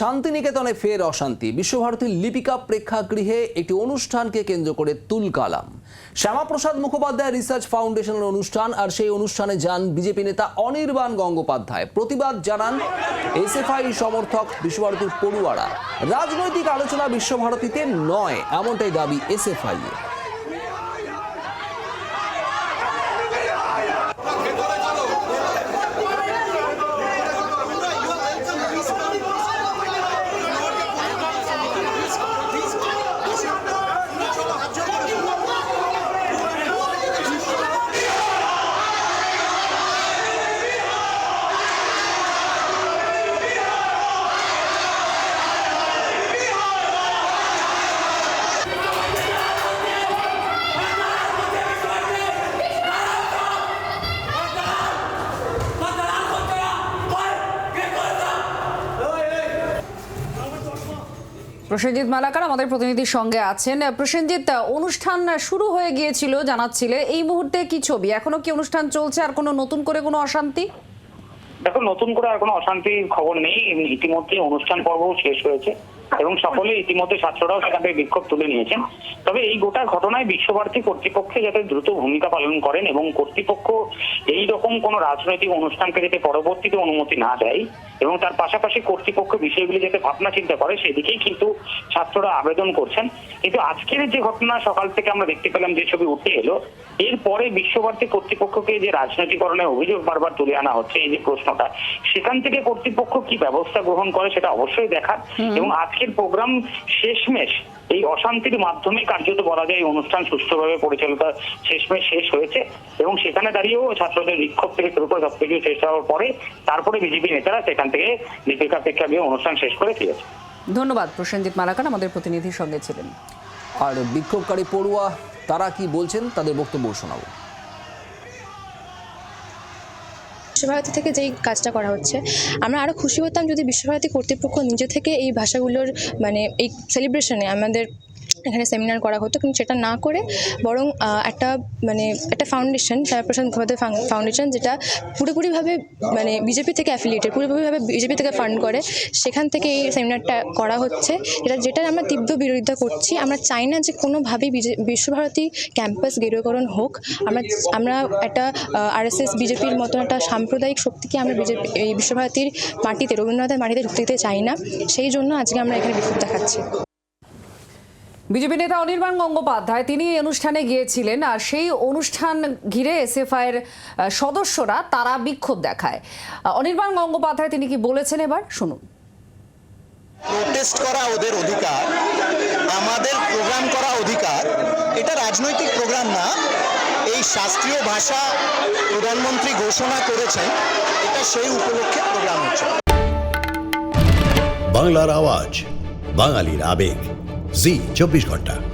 শান্তিনিকেতনে ফের অশান্তি। বিশ্বভারতীর লিপিকা প্রেক্ষাগৃহে একটি অনুষ্ঠানকে কেন্দ্র করে তুলকালাম শ্যামাপ্রসাদ মুখোপাধ্যায় রিসার্চ ফাউন্ডেশনের অনুষ্ঠান আর সেই অনুষ্ঠানে যান বিজেপি নেতা অনির্বাণ গঙ্গোপাধ্যায়। প্রতিবাদ জানান এসএফআই সমর্থক বিশ্বভারতীর পড়ুয়ারা। রাজনৈতিক আলোচনা বিশ্বভারতীতে নয়, এমনটাই দাবি এসএফআই এর প্রসেনজিৎ মালাকার আমাদের প্রতিনিধির সঙ্গে আছেন। প্রসেনজিৎ, অনুষ্ঠান শুরু হয়ে গিয়েছিল, জানাচ্ছিলে, এই মুহূর্তে কি ছবি? এখনও কি অনুষ্ঠান চলছে? আর কোনো নতুন করে কোনো অশান্তি? দেখো, নতুন করে আর কোনো অশান্তির খবর নেই। ইতিমধ্যে অনুষ্ঠান পর্ব শেষ হয়েছে এবং সকলে ইতিমধ্যে ছাত্ররাও সেখান থেকে বিক্ষোভ তুলে নিয়েছেন। তবে এই গোটা ঘটনায় বিশ্বভারতী কর্তৃপক্ষে যাতে দ্রুত ভূমিকা পালন করেন এবং কর্তৃপক্ষ এই রকম কোনো রাজনৈতিক অনুষ্ঠানকে যাতে পরবর্তীতে অনুমতি না দেয় এবং তার পাশাপাশি কর্তৃপক্ষ বিষয়গুলি যাতে ভাবনা চিন্তা করে সেদিকেই কিন্তু ছাত্ররা আবেদন করছেন। কিন্তু আজকের যে ঘটনা সকাল থেকে আমরা দেখতে পেলাম যে ছবি উঠে এলো এরপরে বিশ্বভারতী কর্তৃপক্ষকে যে রাজনৈতিকরণের অভিযোগ বারবার তুলে আনা হচ্ছে এই যে প্রশ্নটা সেখান থেকে কর্তৃপক্ষ কি ব্যবস্থা গ্রহণ করে সেটা অবশ্যই দেখার। এবং আজকের প্রোগ্রাম শেষমেশ এই অশান্তির মাধ্যমে কার্যত বলা যায় এই অনুষ্ঠান সুষ্ঠুভাবে পরিচালিত শেষমেশ শেষ হয়েছে এবং সেখানে দাঁড়িয়েও ছাত্রদের বিক্ষোভ থেকে শুরু করে সবকিছু শেষ হওয়ার পরে তারপরে বিজেপি নেতারা সেখান থেকে দীপিকা নিয়ে অনুষ্ঠান শেষ করে ফিরেছে ধন্যবাদ প্রসেনজিৎ মালাকার আমাদের প্রতিনিধির সঙ্গে ছিলেন। আর বিক্ষোভকারী পড়ুয়া তারা কি বলছেন? তাদের বক্তব্য শোনাবো। বিশ্বভারতী থেকে যেই কাজটা করা হচ্ছে, আমরা আরও খুশি হতাম যদি বিশ্বভারতী কর্তৃপক্ষ নিজে থেকে এই ভাষাগুলোর মানে এই সেলিব্রেশনে আমাদের এখানে সেমিনার করা হতো, কিন্তু সেটা না করে বরং একটা মানে একটা ফাউন্ডেশন শ্যামাপ্রসাদ মুখোপাধ্যায় ফাউন্ডেশন যেটা পুরোপুরিভাবে মানে বিজেপি থেকে অ্যাফিলিয়েটেড পুরোপুরিভাবে বিজেপি থেকে ফান্ড করে, সেখান থেকে এই সেমিনারটা করা হচ্ছে। এটা যেটার আমরা তীব্র বিরোধিতা করছি। আমরা চাই না যে কোনোভাবেই বিশ্বভারতী ক্যাম্পাস গেরুকরণ হোক। আমরা আমরা একটা আরএসএস বিজেপির মতন একটা সাম্প্রদায়িক শক্তিকে আমরা বিজেপি এই বিশ্বভারতীর মাটিতে, রবীন্দ্রনাথের মাটিতে ঢুকতে চাই না। সেই জন্য আজকে আমরা এখানে বিক্ষোভ দেখাচ্ছি। বিজেপি নেতা অনির্বাণ গঙ্গোপাধ্যায় তিনি এই অনুষ্ঠানে গিয়েছিলেন আর সেই অনুষ্ঠান ঘিরে এসএফআই এর সদস্যরা তারা বিক্ষোভ দেখায়। অনির্বাণ গঙ্গোপাধ্যায় তিনি কি বলেছেন এবার? শুনুন। প্রোটেস্ট করা ওদের অধিকার আমাদের প্রোগ্রাম করা অধিকার এটা রাজনৈতিক প্রোগ্রাম না এই শাস্ত্রীয় ভাষা প্রধানমন্ত্রী ঘোষণা করেছেন এটা সেই উপলক্ষে প্রোগ্রাম হচ্ছে। বাংলার আওয়াজ বাঙালির আবেগ। জি চব্বিশ ঘণ্টা।